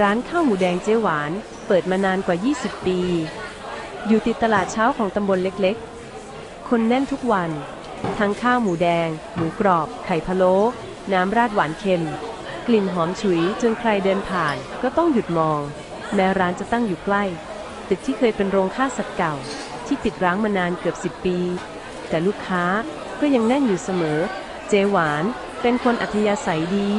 ร้านข้าวหมูแดงเจ๊หวาน เปิดมานานกว่า 20 ปี อยู่ติดตลาดเช้าของตำบลเล็กๆ คนแน่นทุกวัน ทั้งข้าวหมูแดง หมูกรอบ ไข่พะโล้ น้ำราดหวานเค็ม กลิ่นหอมฉุยจนใครเดินผ่านก็ต้องหยุดมอง แม้ร้านจะตั้งอยู่ใกล้ ตึกที่เคยเป็นโรงฆ่าสัตว์เก่า ที่ปิดร้างมานานเกือบ 10 ปี แต่ลูกค้าก็ยังแน่นอยู่เสมอ เจหวานเป็นคนอัธยาศัยดี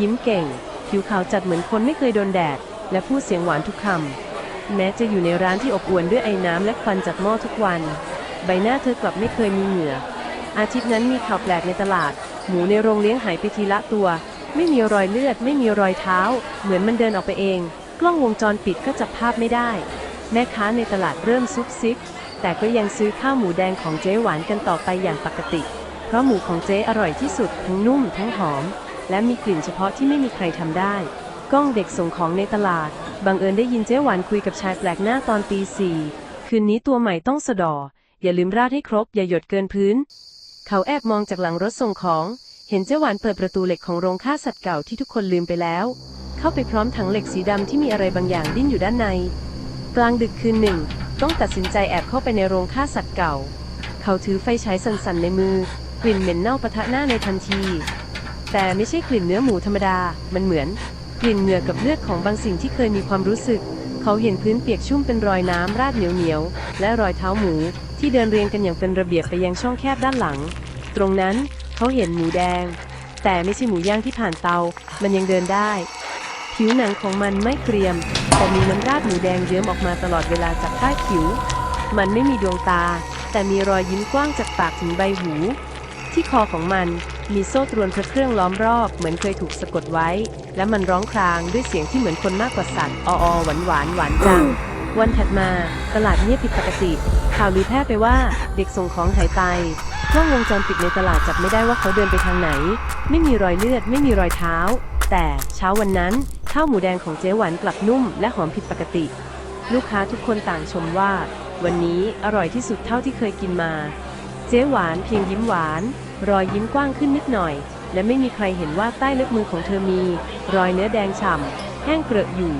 ยิ้มเก่ง ผิวขาวจัดเหมือนคนไม่เคยโดนแดด และพูดเสียงหวานทุกคำ แม้จะอยู่ในร้านที่อบอวลด้วยไอ้น้ำและควันจากหม้อทุกวัน ใบหน้าเธอกลับไม่เคยมีเหงื่อ อาทิตย์นั้นมีข่าวแปลกในตลาด หมูในโรงเลี้ยงหายไปทีละตัว ไม่มีรอยเลือด ไม่มีรอยเท้า เหมือนมันเดินออกไปเอง กล้องวงจรปิดก็จับภาพไม่ได้ แม่ค้าในตลาดเริ่มซุบซิบ แต่ก็ยังซื้อข้าวหมูแดงของเจ๊หวานกันต่อไปอย่างปกติ เพราะหมูของเจ๊อร่อยที่สุดทั้งนุ่มทั้งหอม และมีกลิ่นเฉพาะที่ไม่มีใครทำได้ ก้องเด็กส่งของในตลาด บังเอิญได้ยินเจ๊หวานคุยกับชายแปลกหน้าตอนตีสี่คืนนี้ตัวใหม่ต้องสะดอ อย่าลืมราดให้ครบ อย่าหยดเกินพื้น เขาแอบมองจากหลังรถส่งของ เห็นเจ๊หวานเปิดประตูเหล็กของโรงฆ่าสัตว์เก่าที่ทุกคนลืมไปแล้ว เข้าไปพร้อมถังเหล็กสีดำที่มีอะไรบางอย่างดิ้นอยู่ด้านใน กลางดึกคืนหนึ่ง ต้องตัดสินใจแอบเข้าไปในโรงฆ่าสัตว์เก่า เขาถือไฟฉายสั่นๆในมือ กลิ่นเหม็นเน่าปะทะหน้าในทันที แต่ไม่ใช่กลิ่นเนื้อหมูธรรมดา มันเหมือน กลิ่นเหงื่อกับเลือดของบางสิ่งที่เคยมีความรู้สึก เขาเห็นพื้นเปียกชุ่มเป็นรอยน้ำราดเหนียวๆและรอยเท้าหมูที่เดินเรียงกันอย่างเป็นระเบียบไปยังช่องแคบด้านหลัง ตรงนั้นเขาเห็นหมูแดง แต่ไม่ใช่หมูย่างที่ผ่านเตา มันยังเดินได้ ผิวหนังของมันไม่เกรียม แต่มีน้ำราดหมูแดงเยิ้มออกมาตลอดเวลาจากใต้ผิว มันไม่มีดวงตา แต่มีรอยยิ้มกว้างจากปากถึงใบหู ที่คอของมันมีโซ่ตรวนพระเครื่องล้อมรอบเหมือนเคยถูกสะกดไว้ และมันร้องครางด้วยเสียงที่เหมือนคนมากกว่าสัตว์ออหวานหวานหวานจัง วันถัดมาตลาดเงียบผิดปกติ ข่าวลือแพร่ไปว่าเด็กส่งของหายไปกล้องวงจรปิดในตลาดจับไม่ได้ว่าเขาเดินไปทางไหน ไม่มีรอยเลือดไม่มีรอยเท้า แต่เช้าวันนั้นข้าวหมูแดงของเจ๊หวานกลับนุ่มและหอมผิดปกติ ลูกค้าทุกคนต่างชมว่า วันนี้อร่อยที่สุดเท่าที่เคยกินมา จ๊หวานเพียงยิ้มหวาน รอยยิ้มกว้างขึ้นนิดหน่อย และไม่มีใครเห็นว่าใต้เล็บมือของเธอมี รอยเนื้อแดงฉ่ำแห้งเกรอะอยู่